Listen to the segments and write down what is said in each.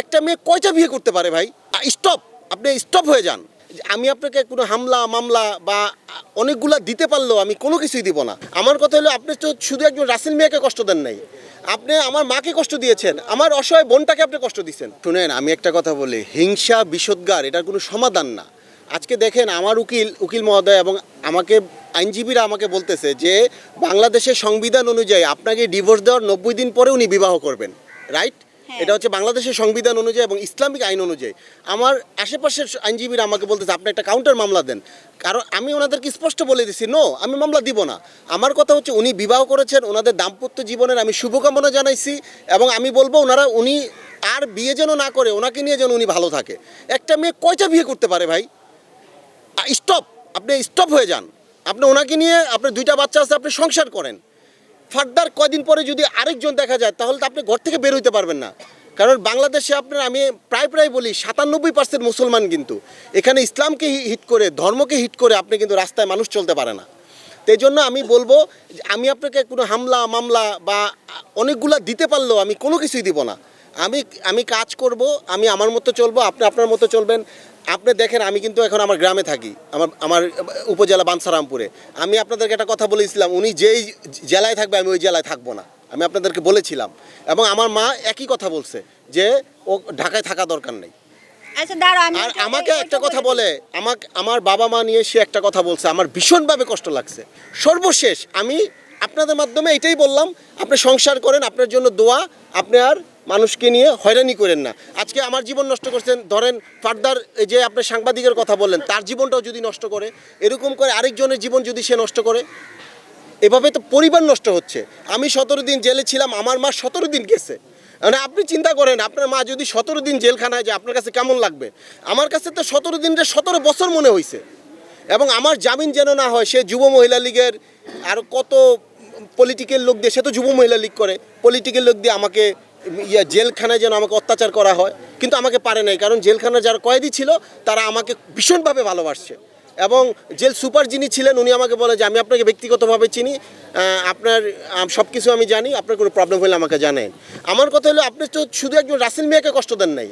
একটা মেয়ে কয়টা বিয়ে করতে পারে ভাই? স্টপ আপনি স্টপ হয়ে যান। আমি আপনাকে কোনো হামলা, মামলা বা অনেকগুলা দিতে পারলেও আমি কোনো কিছুই দিব না। আমার কথা হলো, আপনি তো শুধু একজন রাসেল মিয়াকে কষ্ট দেন নাই। আপনি আমার মাকে কষ্ট দিয়েছেন, আমার অসহায় বোনটাকে আপনি কষ্ট দিচ্ছেন শুনেন, আমি একটা কথা বলি, হিংসা বিষোদ্গার এটার কোনো সমাধান না। আজকে দেখেন, আমার উকিল উকিল মহোদয় এবং আমাকে আইনজীবীরা আমাকে বলতেছে যে, বাংলাদেশের সংবিধান অনুযায়ী আপনাকে ডিভোর্স দেওয়ার নব্বই দিন পরে উনি বিবাহ করবেন রাইট। এটা হচ্ছে বাংলাদেশের সংবিধান অনুযায়ী এবং ইসলামিক আইন অনুযায়ী। আমার আশেপাশের আইনজীবীরা আমাকে বলতেছে, আপনি একটা কাউন্টার মামলা দেন। কারণ আমি ওনাদেরকে স্পষ্ট বলে দিছি নো আমি মামলা দিব না। আমার কথা হচ্ছে, উনি বিবাহ করেছেন, ওনাদের দাম্পত্য জীবনের আমি শুভকামনা জানাইছি এবং আমি বলব, ওনারা উনি আর বিয়ে যেন না করে, ওনাকে নিয়ে যেন উনি ভালো থাকে। একটা মেয়ে কয়টা বিয়ে করতে পারে ভাই? স্টপ আপনি স্টপ হয়ে যান। আপনি ওনাকে নিয়ে, আপনার দুইটা বাচ্চা আছে, আপনি সংসার করেন। ফার্দার কয়দিন পরে যদি আরেকজন দেখা যায়, তাহলে তো আপনি ঘর থেকে বের হইতে পারবেন না। কারণ বাংলাদেশে আপনার, আমি প্রায় প্রায় বলি, সাতানব্বই পার্সেন্ট মুসলমান কিন্তু। এখানে ইসলামকে হিট করে, ধর্মকে হিট করে আপনি কিন্তু রাস্তায় মানুষ চলতে পারে না। তো জন্য আমি বলব আমি আপনাকে কোনো হামলা, মামলা বা অনেকগুলা দিতে পারলেও আমি কোনো কিছুই দিব না। আমি আমি কাজ করব, আমি আমার মতো চলবো, আপনি আপনার মতো চলবেন। আপনি দেখেন আমি কিন্তু এখন আমার গ্রামে থাকি আমার আমার উপজেলা বানসারামপুরে। আমি আপনাদেরকে একটা কথা বলেছিলাম উনি যেই জেলায় থাকবে আমি ওই জেলায় থাকব না। আমি আপনাদেরকে বলেছিলাম। এবং আমার মা একই কথা বলছে যে ও ঢাকায় থাকা দরকার নেই। আচ্ছা আর আমাকে একটা কথা বলে আমাকে আমার বাবা মা নিয়ে সে একটা কথা বলছে আমার ভীষণভাবে কষ্ট লাগছে। সর্বশেষ আমি আপনাদের মাধ্যমে এটাই বললাম আপনি সংসার করেন আপনার জন্য দোয়া আপনি আর মানুষকে নিয়ে হয়রানি করেন না। আজকে আমার জীবন নষ্ট করছেন, ধরেন ফার্দার এই যে আপনি সাংবাদিকের কথা বললেন, তার জীবনটাও যদি নষ্ট করে, এরকম করে আরেকজনের জীবন যদি সে নষ্ট করে, এভাবে তো পরিবার নষ্ট হচ্ছে। আমি সতেরো দিন জেলে ছিলাম, আমার মা সতেরো দিন গেছে। মানে আপনি চিন্তা করেন, আপনার মা যদি সতেরো দিন জেলখানায় যায়, আপনার কাছে কেমন লাগবে? আমার কাছে তো সতেরো দিনটা সতেরো বছর মনে হয়েছে এবং আমার জামিন যেন না হয়, সে যুব মহিলা লীগের আর কত পলিটিক্যাল লোক দিয়ে, সে তো যুব মহিলা লীগ করে। পলিটিক্যাল লোক দিয়ে আমাকে ইয়া জেলখানায় যেন আমাকে অত্যাচার করা হয়, কিন্তু আমাকে পারে নাই, কারণ জেলখানার যারা কয়েদি ছিল, তারা আমাকে ভীষণভাবে ভালোবাসছে। এবং জেল সুপার যিনি ছিলেন, উনি আমাকে বলে যে, আমি আপনাকে ব্যক্তিগতভাবে চিনি আপনার সব কিছু আমি জানি, আপনার কোনো প্রবলেম হলে আমাকে জানেন। আমার কথা হলো, আপনি তো শুধু একজন রাসেল মিয়াকে কষ্ট দেন নাই।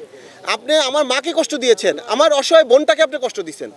আপনি আমার মাকে কষ্ট দিয়েছেন, আমার অসহায় বোনটাকে আপনি কষ্ট দিয়েছেন